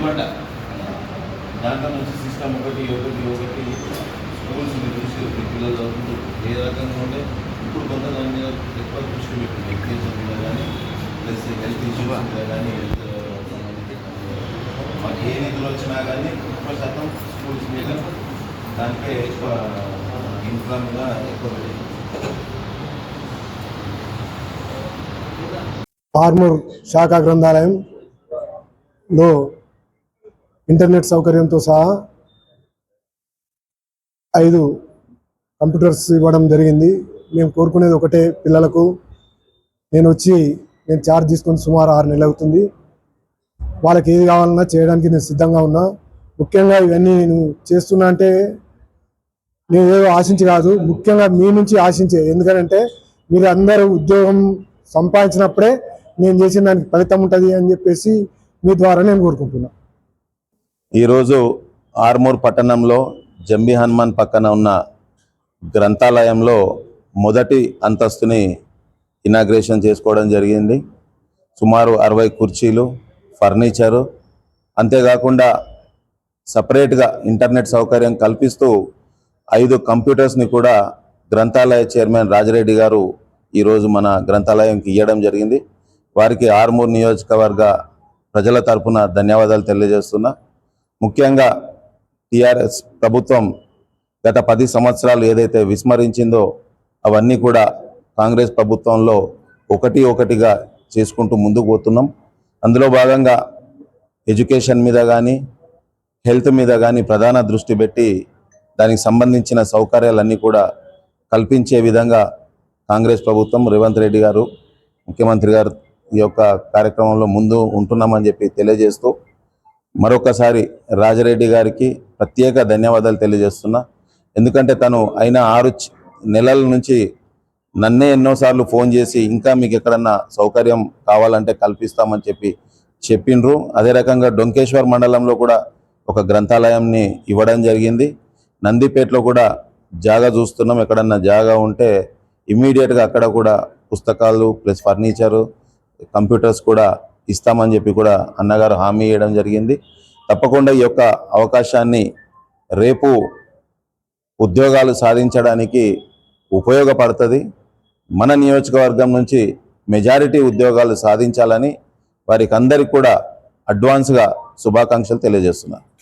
బండ దాంట్లో నుంచి సిస్టమ్ ఒకటి ఒకటి ఒకటి స్కూల్స్ చూసి పిల్లలు చదువుకుంటూ ఏ రకంగా ఉంటే ఇప్పుడు కొంత దాని మీద ఎక్కువ దృష్టి పెట్టింది. ఎడ్యుకేషన్ మీద కానీ ప్లస్ హెల్త్ ఇష్యూస్ మీద కానీ హెల్త్ మాకు ఏ నిధులు వచ్చినా కానీ ఎక్కువ శాతం స్కూల్స్ మీద దానికే ఎక్కువ ఇన్ఫ్రా మీద ఎక్కువ పెట్టింది ఆర్మూర్ శాఖా గ్రంథాలయంలో ఇంటర్నెట్ సౌకర్యంతో సహా ఐదు కంప్యూటర్స్ ఇవ్వడం జరిగింది. మేము కోరుకునేది ఒకటే పిల్లలకు నేను వచ్చి నేను చార్జ్ తీసుకొని సుమారు ఆరు నెలలు అవుతుంది. వాళ్ళకి ఏది కావాలన్నా చేయడానికి నేను సిద్ధంగా ఉన్నా. ముఖ్యంగా ఇవన్నీ నేను చేస్తున్నా అంటే నేను ఏదో ఆశించి కాదు ముఖ్యంగా మీ నుంచి ఆశించే. ఎందుకంటే మీరు అందరూ ఉద్యోగం సంపాదించినప్పుడే నేను చేసిన దానికి ఫలితం ఉంటుంది అని చెప్పేసి మీ ద్వారా నేను కోరుకుంటున్నాను ఈరోజు ఆర్మూర్ పట్టణంలో జంబి హనుమాన్ పక్కన ఉన్న గ్రంథాలయంలో మొదటి అంతస్తుని ఇనాగ్రేషన్ చేసుకోవడం జరిగింది. సుమారు అరవై కుర్చీలు ఫర్నిచరు అంతేకాకుండా సపరేట్గా ఇంటర్నెట్ సౌకర్యం కల్పిస్తూ ఐదు కంప్యూటర్స్ని కూడా గ్రంథాలయ చైర్మన్ రాజరెడ్డి గారు ఈరోజు మన గ్రంథాలయంకి ఇవ్వడం జరిగింది. వారికి ఆర్మూర్ నియోజకవర్గ ప్రజల తరపున ధన్యవాదాలు తెలియజేస్తున్నా. ముఖ్యంగా టిఆర్ఎస్ ప్రభుత్వం గత పది సంవత్సరాలు ఏదైతే విస్మరించిందో అవన్నీ కూడా కాంగ్రెస్ ప్రభుత్వంలో ఒకటి ఒకటిగా చేసుకుంటూ ముందుకు పోతున్నాం. అందులో భాగంగా ఎడ్యుకేషన్ మీద కానీ హెల్త్ మీద కానీ ప్రధాన దృష్టి పెట్టి దానికి సంబంధించిన సౌకర్యాలన్నీ కూడా కల్పించే విధంగా కాంగ్రెస్ ప్రభుత్వం రేవంత్ రెడ్డి గారు ముఖ్యమంత్రి గారు ఈ యొక్క కార్యక్రమంలో ముందు ఉంటున్నామని చెప్పి తెలియజేస్తూ మరొకసారి రాజరెడ్డి గారికి ప్రత్యేక ధన్యవాదాలు తెలియజేస్తున్నా. ఎందుకంటే తను అయిన ఆరు నెలల నుంచి నన్నే ఎన్నోసార్లు ఫోన్ చేసి ఇంకా మీకు ఎక్కడన్నా సౌకర్యం కావాలంటే కల్పిస్తామని చెప్పి చెప్పిండ్రు. అదే రకంగా డొంకేశ్వర్ మండలంలో కూడా ఒక గ్రంథాలయంని ఇవ్వడం జరిగింది. నందిపేటలో కూడా జాగా చూస్తున్నాం. ఎక్కడన్నా జాగా ఉంటే ఇమ్మీడియట్గా అక్కడ కూడా పుస్తకాలు ప్లస్ ఫర్నిచరు కంప్యూటర్స్ కూడా ఇస్తామని చెప్పి కూడా అన్నగారు హామీ ఇవ్వడం జరిగింది. తప్పకుండా ఈ యొక్క అవకాశాన్ని రేపు ఉద్యోగాలు సాధించడానికి ఉపయోగపడుతుంది. మన నియోజకవర్గం నుంచి మెజారిటీ ఉద్యోగాలు సాధించాలని వారికి అందరికి కూడా అడ్వాన్స్గా శుభాకాంక్షలు తెలియజేస్తున్నారు